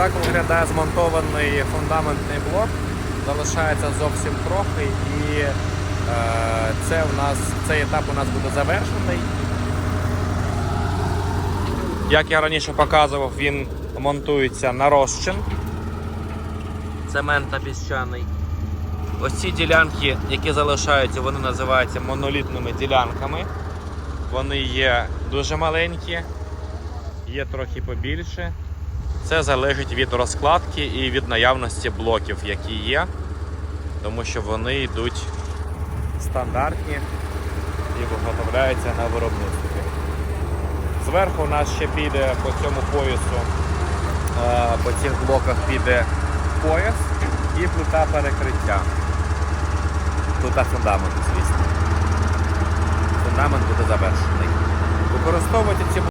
так виглядає змонтований фундаментний блок. Залишається зовсім трохи і е, це у нас, цей етап у нас буде завершений. Як я раніше показував, він монтується на розчин. Цемент та піщаний. Ось ці ділянки, які залишаються, вони називаються монолітними ділянками. Вони є дуже маленькі, є трохи побільше. Це залежить від розкладки і від наявності блоків, які є, тому що вони йдуть стандартні і виготовляються на виробництві. Зверху у нас ще піде по цьому поясу, е, по цих блоках піде пояс і плита перекриття. Плита фундаменту, звісно. Фундамент буде завершений. Використовувати ці